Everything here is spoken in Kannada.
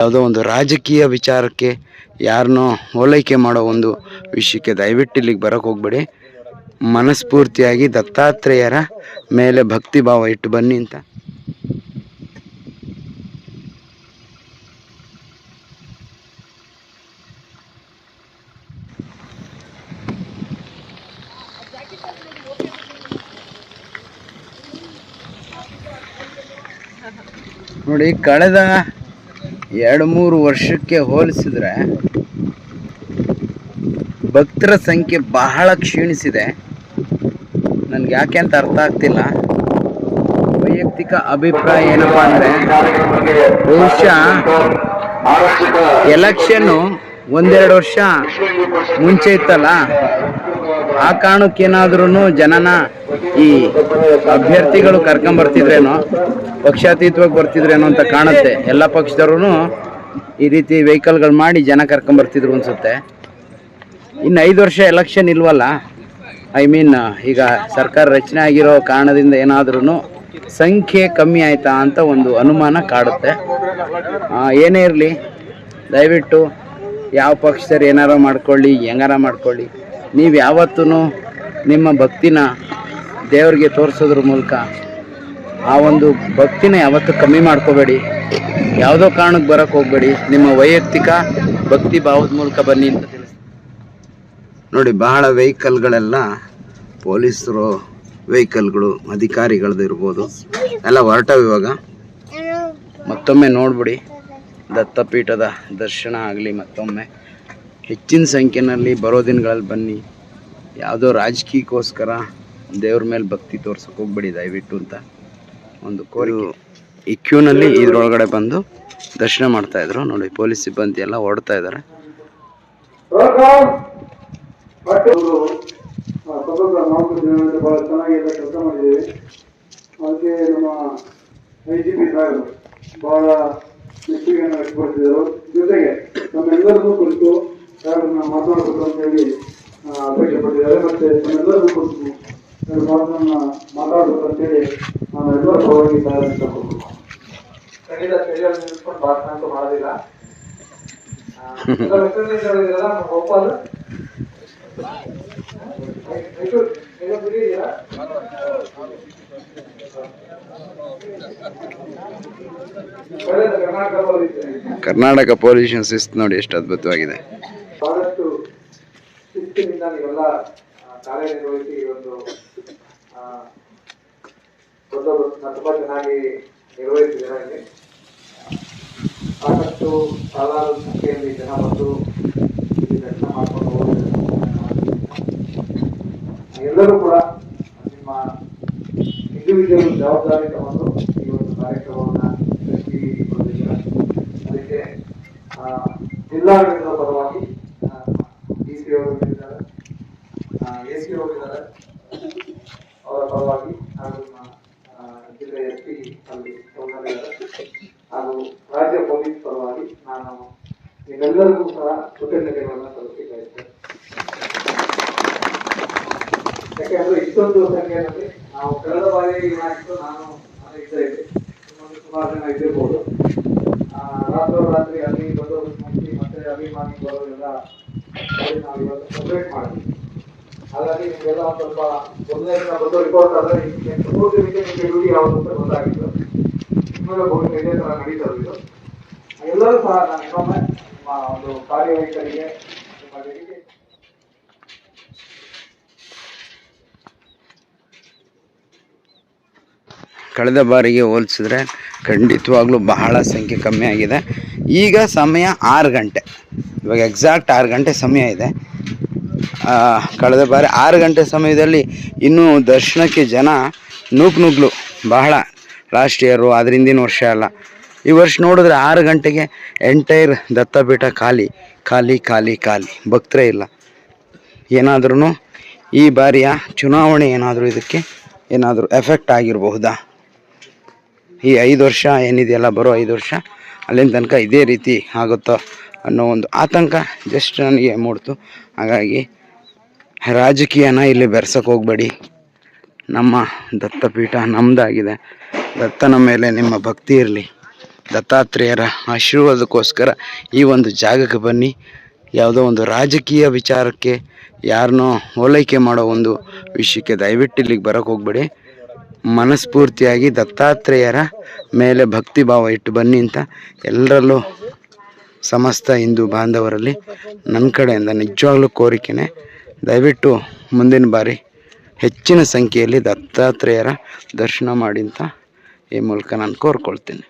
ಯಾವುದೋ ಒಂದು ರಾಜಕೀಯ ವಿಚಾರಕ್ಕೆ ಯಾರನ್ನೋ ಓಲೈಕೆ ಮಾಡೋ ಒಂದು ವಿಷಯಕ್ಕೆ ದಯವಿಟ್ಟು ಇಲ್ಲಿಗೆ ಬರೋಕೆ ಹೋಗ್ಬೇಡಿ. ಮನಸ್ಫೂರ್ತಿಯಾಗಿ ದತ್ತಾತ್ರೇಯರ ಮೇಲೆ ಭಕ್ತಿ ಭಾವ ಇಟ್ಟು ಬನ್ನಿ ಅಂತ. ನೋಡಿ, ಕಳೆದ ಎರಡು ಮೂರು ವರ್ಷಕ್ಕೆ ಹೋಲಿಸಿದ್ರೆ ಭಕ್ತರ ಸಂಖ್ಯೆ ಬಹಳ ಕ್ಷೀಣಿಸಿದೆ. ನನ್ಗೆ ಯಾಕೆ ಅಂತ ಅರ್ಥ ಆಗ್ತಿಲ್ಲ. ವೈಯಕ್ತಿಕ ಅಭಿಪ್ರಾಯ ಏನಪ್ಪಾ ಅಂದ್ರೆ, ಬಹುಶಃ ಎಲೆಕ್ಷನ್ನು ಒಂದೆರಡು ವರ್ಷ ಮುಂಚೆ ಇತ್ತಲ್ಲ? ಆ ಕಾರಣಕ್ಕೇನಾದ್ರೂ ಜನನ ಈ ಅಭ್ಯರ್ಥಿಗಳು ಕರ್ಕೊಂಬರ್ತಿದ್ರೇನೋ, ಪಕ್ಷಾತೀತವಾಗಿ ಬರ್ತಿದ್ರೇನೋ ಅಂತ ಕಾಣುತ್ತೆ. ಎಲ್ಲ ಪಕ್ಷದವ್ರು ಈ ರೀತಿ ವೆಹಿಕಲ್ಗಳು ಮಾಡಿ ಜನ ಕರ್ಕೊಂಬರ್ತಿದ್ರು ಅನ್ಸುತ್ತೆ. ಇನ್ನು ಐದು ವರ್ಷ ಎಲೆಕ್ಷನ್ ಇಲ್ವಲ್ಲ, ಐ ಮೀನ್ ಈಗ ಸರ್ಕಾರ ರಚನೆ ಆಗಿರೋ ಕಾರಣದಿಂದ ಏನಾದ್ರೂ ಸಂಖ್ಯೆ ಕಮ್ಮಿ ಆಯ್ತಾ ಅಂತ ಒಂದು ಅನುಮಾನ ಕಾಡುತ್ತೆ. ಏನೇ ಇರಲಿ, ದಯವಿಟ್ಟು ಯಾವ ಪಕ್ಷದವ್ರು ಏನಾರ ಮಾಡ್ಕೊಳ್ಳಿ, ಹೆಂಗಾರ ಮಾಡ್ಕೊಳ್ಳಿ. ನೀವು ಯಾವತ್ತೂ ನಿಮ್ಮ ಭಕ್ತಿನ ದೇವರಿಗೆ ತೋರಿಸೋದ್ರ ಮೂಲಕ ಆ ಒಂದು ಭಕ್ತಿನ ಯಾವತ್ತೂ ಕಮ್ಮಿ ಮಾಡ್ಕೋಬೇಡಿ. ಯಾವುದೋ ಕಾರಣಕ್ಕೆ ಬರೋಕ್ಕೆ ಹೋಗಬೇಡಿ. ನಿಮ್ಮ ವೈಯಕ್ತಿಕ ಭಕ್ತಿ ಭಾವದ ಮೂಲಕ ಬನ್ನಿ ಅಂತ ತಿಳಿಸ್ತೀನಿ. ನೋಡಿ, ಬಹಳ ವೆಹಿಕಲ್ಗಳೆಲ್ಲ ಪೊಲೀಸರು, ವೆಹಿಕಲ್ಗಳು ಅಧಿಕಾರಿಗಳದ್ದು ಇರ್ಬೋದು. ಎಲ್ಲ ಹೊರಟವು ಇವಾಗ. ಮತ್ತೊಮ್ಮೆ ನೋಡ್ಬಿಡಿ. ದತ್ತಪೀಠದ ದರ್ಶನ ಆಗಲಿ ಮತ್ತೊಮ್ಮೆ. ಹೆಚ್ಚಿನ ಸಂಖ್ಯೆಯಲ್ಲಿ ಬರೋ ದಿನಗಳಲ್ಲಿ ಬನ್ನಿ. ಯಾವುದೋ ರಾಜಕೀಯಕ್ಕೋಸ್ಕರ ದೇವ್ರ ಮೇಲೆ ಭಕ್ತಿ ತೋರ್ಸಕ್ಕೆ ಹೋಗ್ಬೇಡಿ ದಯವಿಟ್ಟು ಅಂತ ಒಂದು ಕೋರಿ ಈ ಕ್ಯೂನಲ್ಲಿ ಇದ್ರೊಳಗಡೆ ಬಂದು ದರ್ಶನ ಮಾಡ್ತಾ ಇದ್ರು. ನೋಡಿ ಪೊಲೀಸ್ ಸಿಬ್ಬಂದಿ ಎಲ್ಲ ಓಡ್ತಾ ಇದ್ದಾರೆ ಬಹಳ ಚೆನ್ನಾಗಿ ಎಲ್ಲ ಕೆಲಸ ಮಾಡಿದ್ದೇವೆ. ಅದಕ್ಕೆ ನಮ್ಮ ಐ ಜಿ ಪಿ ಸಾಹೇಬರು ಬಹಳ ಮೆಚ್ಚುಗೆಯನ್ನು ವ್ಯಕ್ತಪಡಿಸಿದರು. ಜೊತೆಗೆ ನಮ್ಮೆಲ್ಲರನ್ನೂ ಕುರಿತು ಸಾಹೇಬ್ರನ್ನ ಮಾತನಾಡಬೇಕು ಅಂತ ಹೇಳಿ ಅಪೇಕ್ಷೆ ಪಟ್ಟಿದ್ದಾರೆ ಮತ್ತೆ ಮಾತನ್ನ ಮಾತಾಡಬೇಕು ಅಂತ ಹೇಳಿ ನಾನು ಎಲ್ಲರ ಪರವಾಗಿ ಖಂಡಿತ ನಿಲ್ಸ್ಕೊಂಡು ಭಾಷಣ ಅಂತೂ ಮಾಡೋದಿಲ್ಲ ಕರ್ನಾಟಕ ಪೊಲೀಸ್. ಶಿಸ್ತು ನೋಡಿ ಎಷ್ಟು ಅದ್ಭುತವಾಗಿದೆ. ಶಿಸ್ತಿನಿಂದ ನೀವೆಲ್ಲ ಕಾರ್ಯನಿರ್ವಹಿಸಿ ಈ ಒಂದು ತುಂಬಾ ಚೆನ್ನಾಗಿ ನಿರ್ವಹಿಸಿದ್ದೀರಾ ಇಲ್ಲಿ ಸಾಕಷ್ಟು ಸಾವಿರಾರು ಸಂಖ್ಯೆಯಲ್ಲಿ ಜನ ಬಂದು ಇಲ್ಲಿ ದರ್ಶನ ಮಾಡಿಕೊಂಡು. ಎಲ್ಲರೂ ಕೂಡ ನಿಮ್ಮ ಇಂಡಿವಿಜುವಲ್ ಜವಾಬ್ದಾರಿ ತಗೊಂಡು ಈ ಒಂದು ಕಾರ್ಯಕ್ರಮವನ್ನು ಅದಕ್ಕೆ ಆ, ಜಿಲ್ಲಾಡಳಿತದ ಪರವಾಗಿ ಡಿ ಸಿ ಅವರು ಇದ್ದಾರೆ ಎ ಹೋಗಿದ್ದಾರೆ. ಅವರು ಪರವಾಗಿ ಹಾಗೂ ಜಿಲ್ಲೆಯ ಎಸ್ ಪಿ ಅಲ್ಲಿ ಹಾಗೂ ರಾಜ್ಯ ಪೊಲೀಸ್ ಪರವಾಗಿ ನಾನು ನಿಮ್ಮೆಲ್ಲರಿಗೂ ಸಹ ಕೃತಜ್ಞತೆಗಳನ್ನು ಇದ್ದೇನೆ. ಯಾಕೆಂದ್ರೆ ಇಷ್ಟೊಂದು ಸಂಖ್ಯೆಯಲ್ಲಿ ನಾವು ಕಳೆದ ಬಾರಿ ಏನಾಗಿತ್ತು ನಾನು ಇದ್ದೇ ಇದ್ದೆ. ಸುಮಾರು ಜನ ಇದ್ದಿರ್ಬೋದು. ರಾತ್ರೋರಾತ್ರಿ ಅಲ್ಲಿ ಮುಗಿಸಿ ಮತ್ತೆ ಅಭಿಮಾನಿ ಬರೋರೆಲ್ಲ ಬರೋದೆಲ್ಲ ಮಾಡಿ ನಾವು ಇವತ್ತು ಸೆಪರೇಟ್ ಮಾಡಿದ್ವಿ. ಹಾಗಾಗಿ ನಿಮಗೆಲ್ಲ ಸ್ವಲ್ಪ ಒಂದೇ ದಿನ ಬಂದು ರಿಪೋರ್ಟ್ ಆದರೆ ದಿನಕ್ಕೆ ನಿಮಗೆ ಡ್ಯೂಟಿ ಯಾವುದು ಅಂತ ಗೊತ್ತಾಗಿತ್ತು. ನಿಮಗೆ ಭೂಮಿ ಇದೇ ಥರ ನಡೀತಾ ಇರೋದು. ಎಲ್ಲರೂ ಸಹ ನಾನು ನಿಮ್ಮ ಒಂದು ಕಾರ್ಯವೈಖರಿಗೆ ನಿಮ್ಮ dedication ಕಳೆದ ಬಾರಿಗೆ ಹೋಲಿಸಿದ್ರೆ ಖಂಡಿತವಾಗ್ಲೂ ಬಹಳ ಸಂಖ್ಯೆ ಕಮ್ಮಿ ಆಗಿದೆ. ಈಗ ಸಮಯ ಆರು ಗಂಟೆ. ಇವಾಗ ಎಕ್ಸಾಕ್ಟ್ ಆರು ಗಂಟೆ ಸಮಯ ಇದೆ. ಕಳೆದ ಬಾರಿ ಆರು ಗಂಟೆ ಸಮಯದಲ್ಲಿ ಇನ್ನೂ ದರ್ಶನಕ್ಕೆ ಜನ ನೂಕು ನುಗ್ಲು ಬಹಳ ಲಾಸ್ಟ್ ಇಯರು ಅದ್ರ ಹಿಂದಿನ ವರ್ಷ ಅಲ್ಲ. ಈ ವರ್ಷ ನೋಡಿದ್ರೆ ಆರು ಗಂಟೆಗೆ ಎಂಟೈರ್ ದತ್ತಪೀಠ ಖಾಲಿ ಖಾಲಿ ಖಾಲಿ ಖಾಲಿ. ಭಕ್ತರೇ ಇಲ್ಲ. ಏನಾದ್ರೂ ಈ ಬಾರಿಯ ಚುನಾವಣೆ ಏನಾದರೂ ಇದಕ್ಕೆ ಏನಾದರೂ ಎಫೆಕ್ಟ್ ಆಗಿರಬಹುದಾ? ಈ ಐದು ವರ್ಷ ಏನಿದೆಯಲ್ಲ, ಬರೋ ಐದು ವರ್ಷ ಅಲ್ಲಿನ ತನಕ ಇದೇ ರೀತಿ ಆಗುತ್ತೋ ಅನ್ನೋ ಒಂದು ಆತಂಕ ಜಸ್ಟ್ ನನಗೆ ಮೂಡ್ತು. ಹಾಗಾಗಿ ರಾಜಕೀಯನ ಇಲ್ಲಿ ಬೆರ್ಸಕ್ಕೆ ಹೋಗಬೇಡಿ. ನಮ್ಮ ದತ್ತಪೀಠ ನಮ್ಮದಾಗಿದೆ ದತ್ತನ ಮೇಲೆ ನಿಮ್ಮ ಭಕ್ತಿ ಇರಲಿ. ದತ್ತಾತ್ರೇಯರ ಆಶೀರ್ವಾದಕ್ಕೋಸ್ಕರ ಈ ಒಂದು ಜಾಗಕ್ಕೆ ಬನ್ನಿ. ಯಾವುದೋ ಒಂದು ರಾಜಕೀಯ ವಿಚಾರಕ್ಕೆ ಯಾರನ್ನೋ ಓಲೈಕೆ ಮಾಡೋ ಒಂದು ವಿಷಯಕ್ಕೆ ದಯವಿಟ್ಟು ಇಲ್ಲಿಗೆ ಬರೋಕ್ಕೆ ಹೋಗ್ಬೇಡಿ. ಮನಸ್ಫೂರ್ತಿಯಾಗಿ ದತ್ತಾತ್ರೇಯರ ಮೇಲೆ ಭಕ್ತಿ ಭಾವ ಇಟ್ಟು ಬನ್ನಿ ಅಂತ ಎಲ್ಲರಲ್ಲೂ ಸಮಸ್ತ ಹಿಂದೂ ಬಾಂಧವರಲ್ಲಿ ನನ್ನ ಕಡೆಯಿಂದ ನಿಜವಾಗ್ಲೂ ಕೋರಿಕೆನೆ, ದಯವಿಟ್ಟು ಮುಂದಿನ ಬಾರಿ ಹೆಚ್ಚಿನ ಸಂಖ್ಯೆಯಲ್ಲಿ ದತ್ತಾತ್ರೇಯರ ದರ್ಶನ ಮಾಡಿ ಅಂತ ಈ ಮೂಲಕ ನಾನು ಕೋರ್ಕೊಳ್ತೀನಿ.